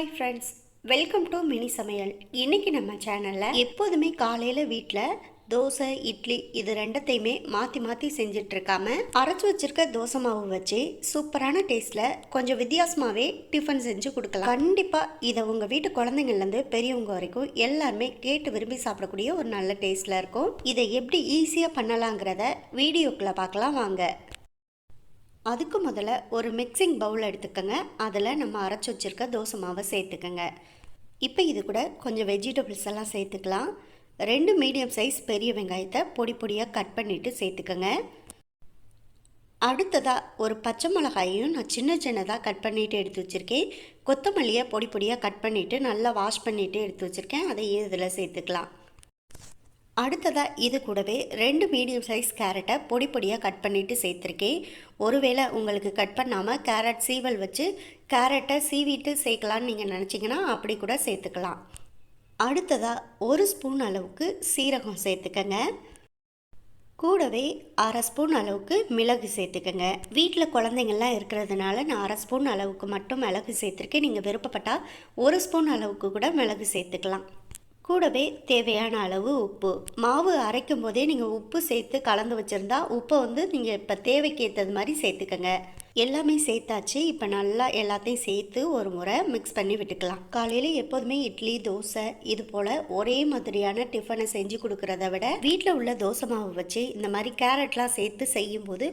Hi friends welcome to mini சமையல் இன்றைக்கி நம்ம சேனலில் எப்போதுமே காலையில் வீட்டில் தோசை இட்லி இது ரெண்டத்தையுமே மாற்றி மாற்றி செஞ்சிட்ருக்காம அரைச்சி வச்சிருக்க தோசை மாவு வச்சு சூப்பரான டேஸ்ட்டில் கொஞ்சம் வித்தியாசமாகவே டிஃபன் செஞ்சு கொடுக்கலாம். கண்டிப்பாக இதை உங்கள் வீட்டு குழந்தைங்கள்லேருந்து பெரியவங்க வரைக்கும் எல்லாருமே கேட்டு விரும்பி சாப்பிடக்கூடிய ஒரு நல்ல டேஸ்ட்டில் இருக்கும். இதை எப்படி ஈஸியாக பண்ணலாங்கிறத வீடியோக்குள்ளே பார்க்கலாம் வாங்க. அதுக்கு முதல்ல ஒரு மிக்சிங் பவுல் எடுத்துக்கோங்க. அதில் நம்ம அரைச்சி வச்சுருக்க தோசை மாவை சேர்த்துக்கோங்க. இப்போ இது கூட கொஞ்சம் வெஜிடபிள்ஸ் எல்லாம் சேர்த்துக்கலாம். ரெண்டு மீடியம் சைஸ் பெரிய வெங்காயத்தை பொடி பொடியாக கட் பண்ணிவிட்டு சேர்த்துக்கோங்க. அடுத்ததாக ஒரு பச்சை மிளகாயையும் நான் சின்ன சின்னதாக கட் பண்ணிவிட்டு எடுத்து வச்சுருக்கேன். கொத்தமல்லியை பொடி பொடியாக கட் பண்ணிவிட்டு நல்லா வாஷ் பண்ணிவிட்டு எடுத்து வச்சுருக்கேன். அதையும் இதில் சேர்த்துக்கலாம். அடுத்ததாக இது கூடவே ரெண்டு மீடியம் சைஸ் கேரட்டை பொடி பொடியாக கட் பண்ணிவிட்டு சேர்த்துருக்கேன். ஒருவேளை உங்களுக்கு கட் பண்ணாமல் கேரட் சீவல் வச்சு கேரட்டை சீவிட்டு சேர்க்கலான்னு நீங்கள் நினச்சிங்கன்னா அப்படி கூட சேர்த்துக்கலாம். அடுத்ததாக ஒரு ஸ்பூன் அளவுக்கு சீரகம் சேர்த்துக்கங்க. கூடவே அரை ஸ்பூன் அளவுக்கு மிளகு சேர்த்துக்கங்க. வீட்டில் குழந்தைங்கள்லாம் இருக்கிறதுனால நான் அரை ஸ்பூன் அளவுக்கு மட்டும் மிளகு சேர்த்துருக்கேன். நீங்கள் விருப்பப்பட்டால் ஒரு ஸ்பூன் அளவுக்கு கூட மிளகு சேர்த்துக்கலாம். கூடவே தேவையான அளவு உப்பு. மாவு அரைக்கும் போதே நீங்கள் உப்பு சேர்த்து கலந்து வச்சுருந்தா உப்பை வந்து நீங்கள் இப்போ தேவைக்கு ஏற்றது மாதிரி சேர்த்துக்கங்க. எல்லாமே சேர்த்தாச்சு. இப்போ நல்லா எல்லாத்தையும் சேர்த்து ஒரு முறை மிக்ஸ் பண்ணி விட்டுக்கலாம். காலையில் எப்போதுமே இட்லி தோசை இது போல் ஒரே மாதிரியான டிஃபனை செஞ்சு கொடுக்குறத விட வீட்டில் உள்ள தோசை மாவு வச்சு இந்த மாதிரி கேரட்லாம் சேர்த்து செய்யும்போது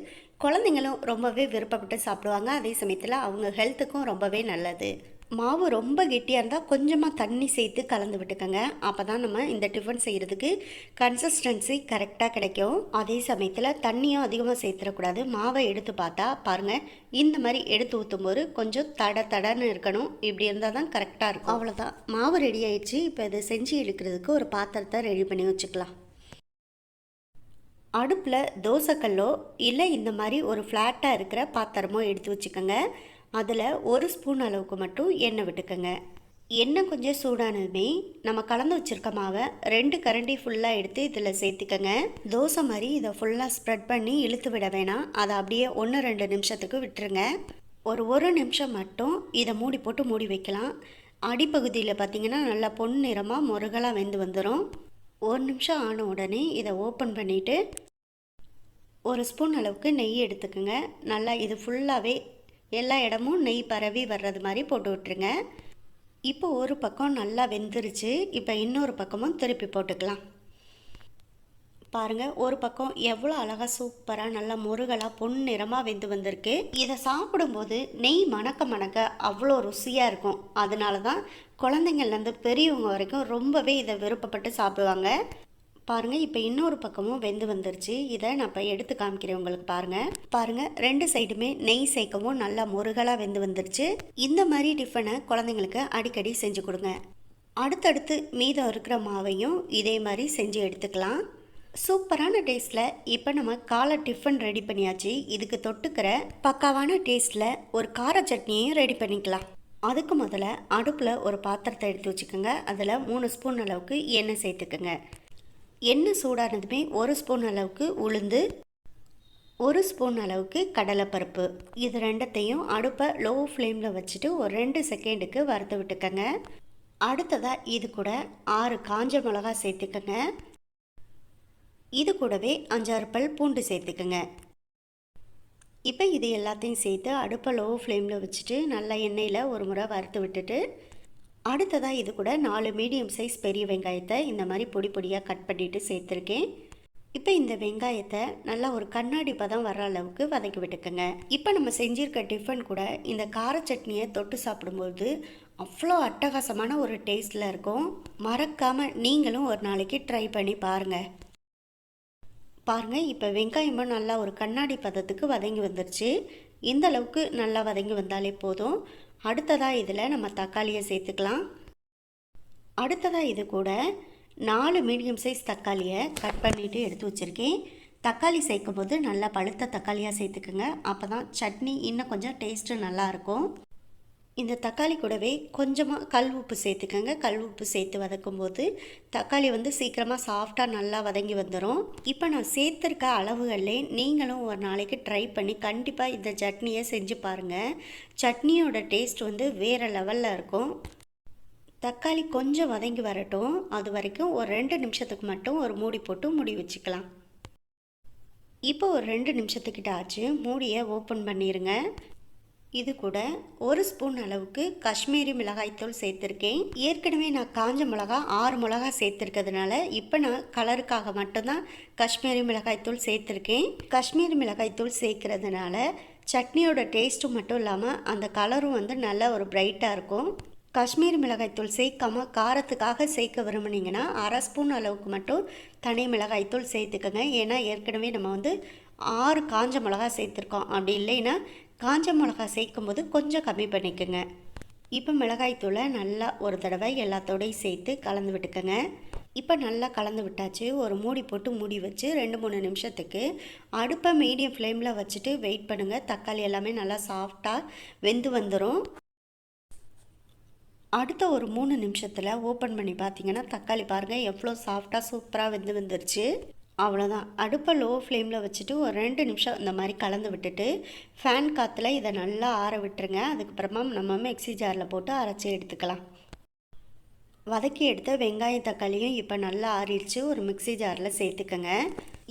குழந்தைங்களும் ரொம்பவே விருப்பப்பட்டு சாப்பிடுவாங்க. அதே சமயத்தில் அவங்க ஹெல்த்துக்கும் ரொம்பவே நல்லது. மாவு ரொம்ப கெட்டியாக இருந்தால் கொஞ்சமாக தண்ணி சேர்த்து கலந்து விட்டுக்கோங்க. அப்போ தான் நம்ம இந்த டிஃபன் செய்கிறதுக்கு கன்சிஸ்டன்சி கரெக்டாக கிடைக்கும். அதே சமயத்தில் தண்ணியும் அதிகமாக சேர்த்துடக்கூடாது. மாவை எடுத்து பார்த்தா பாருங்கள் இந்த மாதிரி எடுத்து ஊற்றும் போது கொஞ்சம் தட தடன்னு இருக்கணும். இப்படி இருந்தால் தான் கரெக்டாக இருக்கும். அவ்வளோதான் மாவு ரெடி ஆயிடுச்சு. இப்போ இதை செஞ்சு எடுக்கிறதுக்கு ஒரு பாத்திரத்தை ரெடி பண்ணி வச்சுக்கலாம். அடுப்பில் தோசைக்கல்லோ இல்லை இந்த மாதிரி ஒரு ஃப்ளாட்டாக இருக்கிற பாத்திரமோ எடுத்து வச்சுக்கோங்க. அதில் ஒரு ஸ்பூன் அளவுக்கு மட்டும் எண்ணெய் விட்டுக்கோங்க. எண்ணெய் கொஞ்சம் சூடானதுமே நம்ம கலந்து வச்சுருக்க மாவை ரெண்டு கரண்டி ஃபுல்லாக எடுத்து இதில் சேர்த்துக்கோங்க. தோசை மாதிரி இதை ஃபுல்லாக ஸ்ப்ரெட் பண்ணி இழுத்து விட வேணாம். அதை அப்படியே ஒன்று ரெண்டு நிமிஷத்துக்கு விட்டுருங்க. ஒரு ஒரு நிமிஷம் மட்டும் இதை மூடி போட்டு மூடி வைக்கலாம். அடிப்பகுதியில் பார்த்திங்கன்னா நல்லா பொன் நிறமாக முருகலாக வெந்து வந்துடும் ஒரு நிமிஷம் ஆன உடனே இதை ஓப்பன் பண்ணிவிட்டு ஒரு ஸ்பூன் அளவுக்கு நெய் எடுத்துக்கோங்க. நல்லா இது ஃபுல்லாகவே எல்லா இடமும் நெய் பரவி வர்றது மாதிரி போட்டு விட்டுருங்க. இப்போ ஒரு பக்கம் நல்லா வெந்துருச்சு. இப்போ இன்னொரு பக்கமும் திருப்பி போட்டுக்கலாம். பாருங்கள் ஒரு பக்கம் எவ்வளோ அழகாக சூப்பராக நல்லா முருகலாக பொன் நிறமாக வெந்து வந்திருக்கு. இதை சாப்பிடும்போது நெய் மணக்க மணக்க அவ்வளோ ருசியாக இருக்கும். அதனால தான் குழந்தைங்கள்லேருந்து பெரியவங்க வரைக்கும் ரொம்பவே இதை விருப்பப்பட்டு சாப்பிடுவாங்க. பாருங்கள் இப்போ இன்னொரு பக்கமும் வெந்து வந்துருச்சு. இதை நான் இப்போ எடுத்து காமிக்கிறேன் உங்களுக்கு பாருங்கள் பாருங்கள் ரெண்டு சைடுமே நெய் சேர்க்கவும் நல்லா முருகலாக வெந்து வந்துருச்சு. இந்த மாதிரி டிஃபனை குழந்தைங்களுக்கு அடிக்கடி செஞ்சு கொடுங்க. அடுத்தடுத்து மீதம் இருக்கிற மாவையும் இதே மாதிரி செஞ்சு எடுத்துக்கலாம். சூப்பரான டேஸ்ட்டில் இப்போ நம்ம காலை டிஃபன் ரெடி பண்ணியாச்சு. இதுக்கு தொட்டுக்கிற பக்காவான டேஸ்ட்டில் ஒரு கார சட்னியையும் ரெடி பண்ணிக்கலாம். அதுக்கு முதல்ல அடுப்பில் ஒரு பாத்திரத்தை எடுத்து வச்சுக்கோங்க. அதில் மூணு ஸ்பூன் அளவுக்கு எண்ணெய் சேர்த்துக்கோங்க. எண்ணெய் சூடானதுமே ஒரு ஸ்பூன் அளவுக்கு உளுந்து ஒரு ஸ்பூன் அளவுக்கு கடலைப்பருப்பு. இது ரெண்டத்தையும் அடுப்பை லோ ஃப்ளேமில் வச்சுட்டு ஒரு ரெண்டு செகண்டுக்கு வறுத்து விட்டுக்கோங்க. அடுத்ததாக இது கூட ஆறு காஞ்ச மிளகா சேர்த்துக்கங்க. இது கூடவே அஞ்சாறு பல் பூண்டு சேர்த்துக்கங்க. இப்போ இது எல்லாத்தையும் சேர்த்து அடுப்பை லோ ஃப்ளேமில் வச்சுட்டு நல்லா எண்ணெயில் ஒரு முறை வறுத்து விட்டுட்டு அடுத்ததாக இது கூட நாலு மீடியம் சைஸ் பெரிய வெங்காயத்தை இந்த மாதிரி பொடி பொடியாக கட் பண்ணிவிட்டு சேர்த்துருக்கேன். இப்போ இந்த வெங்காயத்தை நல்லா ஒரு கண்ணாடி பதம் வர அளவுக்கு வதக்கி விட்டுக்கோங்க. இப்போ நம்ம செஞ்சிருக்க டிஃபன் கூட இந்த கார சட்னியை தொட்டு சாப்பிடும்போது அவ்வளோ அட்டகாசமான ஒரு டேஸ்ட்டில் இருக்கும். மறக்காமல் நீங்களும் ஒரு நாளைக்கு ட்ரை பண்ணி பாருங்கள் பாருங்கள் இப்போ வெங்காயமும் நல்லா ஒரு கண்ணாடி பதத்துக்கு வதங்கி வந்துருச்சு. இந்த அளவுக்கு நல்லா வதங்கி வந்தாலே போதும். அடுத்ததாக இதில் நம்ம தக்காளியை சேர்த்துக்கலாம். அடுத்ததாக இது கூட நாலு மீடியம் சைஸ் தக்காளியை கட் பண்ணிவிட்டு எடுத்து வச்சுருக்கேன். தக்காளி சேர்க்கும் போது நல்லா பழுத்த தக்காளியாக சேர்த்துக்குங்க. அப்போ தான் சட்னி இன்னும் கொஞ்சம் டேஸ்ட்டு நல்லாயிருக்கும் இந்த தக்காளி கூடவே கொஞ்சமாக கல் உப்பு சேர்த்துக்கோங்க. கல் உப்பு சேர்த்து வதக்கும் போது தக்காளி வந்து சீக்கிரமாக சாஃப்டாக நல்லா வதங்கி வந்துடும் இப்போ நான் சேர்த்துருக்க அளவுகளே நீங்களும் ஒரு நாளைக்கு ட்ரை பண்ணி கண்டிப்பாக இந்த சட்னியை செஞ்சு பாருங்கள் சட்னியோட டேஸ்ட் வந்து வேறு லெவலில் இருக்கும். தக்காளி கொஞ்சம் வதங்கி வரட்டும். அது வரைக்கும் ஒரு ரெண்டு நிமிஷத்துக்கு மட்டும் ஒரு மூடி போட்டு மூடி வச்சுக்கலாம். இப்போ ஒரு ரெண்டு நிமிஷத்துக்கிட்ட ஆச்சு. மூடியை ஓப்பன் பண்ணிடுங்க இது கூட ஒரு ஸ்பூன் அளவுக்கு காஷ்மீரி மிளகாய்த்தூள் சேர்த்துருக்கேன். ஏற்கனவே நான் காஞ்ச மிளகா ஆறு மிளகா சேர்த்துருக்கிறதுனால இப்போ நான் கலருக்காக மட்டும்தான் காஷ்மீரி மிளகாய்த்தூள் சேர்த்துருக்கேன். காஷ்மீரி மிளகாய்த்தூள் சேர்க்கறதுனால சட்னியோட டேஸ்ட்டும் மட்டும் இல்லாமல் அந்த கலரும் வந்து நல்ல ஒரு பிரைட்டாக இருக்கும். காஷ்மீரி மிளகாய்த்தூள் சேர்க்காம காரத்துக்காக சேர்க்க விரும்புனீங்கன்னா அரை ஸ்பூன் அளவுக்கு மட்டும் தனி மிளகாய்த்தூள் சேர்த்துக்கோங்க. ஏன்னா ஏற்கனவே நம்ம வந்து ஆறு காஞ்ச மிளகா சேர்த்துருக்கோம். அப்படி இல்லைன்னா காஞ்ச மிளகா சேர்க்கும் போது கொஞ்சம் கம்மி பண்ணிக்கோங்க. இப்போ மிளகாய்த்தூளை நல்லா ஒரு தடவை எல்லாத்தோடையும் சேர்த்து கலந்து விட்டுக்கோங்க. இப்போ நல்லா கலந்து விட்டாச்சு ஒரு மூடி போட்டு மூடி வச்சு ரெண்டு மூணு நிமிஷத்துக்கு அடுப்பை மீடியம் ஃப்ளேமில் வச்சுட்டு வெயிட் பண்ணுங்கள் தக்காளி எல்லாமே நல்லா சாஃப்டாக வெந்து வந்துடும் அடுத்த ஒரு மூணு நிமிஷத்தில் ஓப்பன் பண்ணி பார்த்தீங்கன்னா தக்காளி பாருங்கள் எவ்வளோ சாஃப்டாக சூப்பராக வெந்து வந்துருச்சு. அவ்வளோதான் அடுப்பை லோ ஃப்ளேமில் வச்சுட்டு ஒரு ரெண்டு நிமிஷம் இந்த மாதிரி கலந்து விட்டுட்டு ஃபேன் காற்றுல இதை நல்லா ஆற விட்டுருங்க. அதுக்கப்புறமா நம்ம மிக்ஸி ஜாரில் போட்டு அரைச்சி எடுத்துக்கலாம். வதக்கி எடுத்த வெங்காயம் தக்காளியும் இப்போ நல்லா ஆறிடுச்சு. ஒரு மிக்ஸி ஜாரில் சேர்த்துக்கங்க.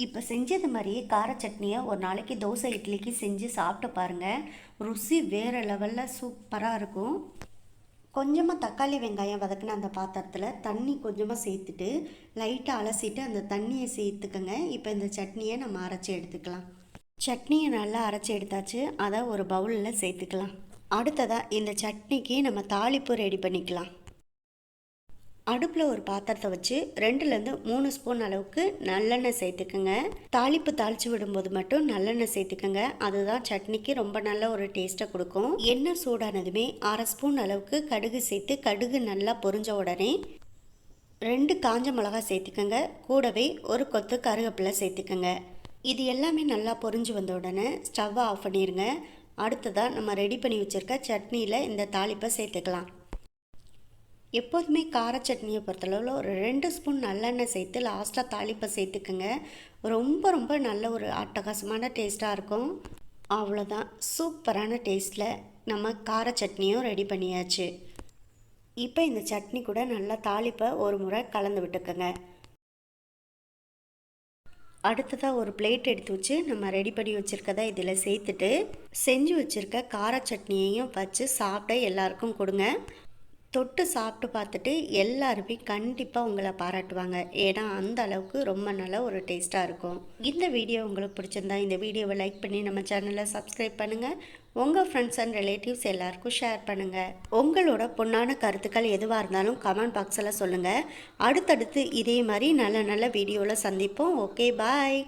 இப்போ செஞ்சது மாதிரியே கார சட்னியை ஒரு நாளைக்கு தோசை இட்லிக்கு செஞ்சு சாப்பிட்டு பாருங்கள் ருசி வேறு லெவலில் சூப்பராக இருக்கும். கொஞ்சமாக தக்காளி வெங்காயம் வதக்கின அந்த பாத்திரத்தில் தண்ணி கொஞ்சமாக சேர்த்துட்டு லைட்டாக அலசிட்டு அந்த தண்ணியை சேர்த்துக்கங்க. இப்போ இந்த சட்னியை நம்ம அரைச்சி எடுத்துக்கலாம். சட்னியை நல்லா அரைச்சி எடுத்தாச்சு. அதை ஒரு பவுலில் சேர்த்துக்கலாம். அடுத்ததாக இந்த சட்னிக்கு நம்ம தாளிப்பு ரெடி பண்ணிக்கலாம். அடுப்பில் ஒரு பாத்திரத்தை வச்சு ரெண்டுலேருந்து மூணு ஸ்பூன் அளவுக்கு நல்லெண்ணெய் சேர்த்துக்கோங்க. தாளிப்பு தாளித்து விடும்போது மட்டும் நல்லெண்ணெய் சேர்த்துக்கோங்க. அதுதான் சட்னிக்கு ரொம்ப நல்ல ஒரு டேஸ்ட்டை கொடுக்கும். எண்ணெய் சூடானதுமே அரை ஸ்பூன் அளவுக்கு கடுகு சேர்த்து கடுகு நல்லா பொரிஞ்ச உடனே ரெண்டு காஞ்ச மிளகா சேர்த்துக்கோங்க. கூடவே ஒரு கொத்து கருவேப்பிலை சேர்த்துக்கோங்க. இது எல்லாமே நல்லா பொரிஞ்சு வந்த உடனே ஸ்டவ்வை ஆஃப் பண்ணிடுங்க அடுத்ததாக நம்ம ரெடி பண்ணி வச்சுருக்க சட்னியில் இந்த தாளிப்பை சேர்த்துக்கலாம். எப்போதுமே கார சட்னியை பொறுத்தளவில் ஒரு ரெண்டு ஸ்பூன் நல்லெண்ணெய் சேர்த்து லாஸ்ட்டாக தாளிப்பை சேர்த்துக்குங்க. ரொம்ப ரொம்ப நல்ல ஒரு அட்டகாசமான டேஸ்ட்டாக இருக்கும். அவ்வளோதான். சூப்பரான டேஸ்ட்டில் நம்ம கார சட்னியும் ரெடி பண்ணியாச்சு. இப்போ இந்த சட்னி கூட நல்லா தாளிப்பை ஒரு முறை கலந்து விட்டுக்கோங்க. அடுத்ததாக ஒரு பிளேட் எடுத்து வச்சு நம்ம ரெடி பண்ணி வச்சுருக்கதை இதில் சேர்த்துட்டு செஞ்சு வச்சுருக்க கார சட்னியையும் வச்சு சாப்பிட எல்லாருக்கும் கொடுங்க. தொட்டு சாப்பிட்டு பார்த்துட்டு எல்லாருமே கண்டிப்பாக உங்களை பாராட்டுவாங்க. ஏன்னா அந்த அளவுக்கு ரொம்ப நல்ல ஒரு டேஸ்ட்டாக இருக்கும். இந்த வீடியோ உங்களுக்கு பிடிச்சிருந்தா இந்த வீடியோவை லைக் பண்ணி நம்ம சேனலை சப்ஸ்கிரைப் பண்ணுங்கள் உங்கள் ஃப்ரெண்ட்ஸ் அண்ட் ரிலேட்டிவ்ஸ் எல்லாருக்கும் ஷேர் பண்ணுங்கள் உங்களோட பொண்ணான கருத்துக்கள் எதுவாக இருந்தாலும் கமெண்ட் பாக்ஸில் சொல்லுங்கள் அடுத்தடுத்து இதே மாதிரி நல்ல நல்ல வீடியோவில் சந்திப்போம். Okay bye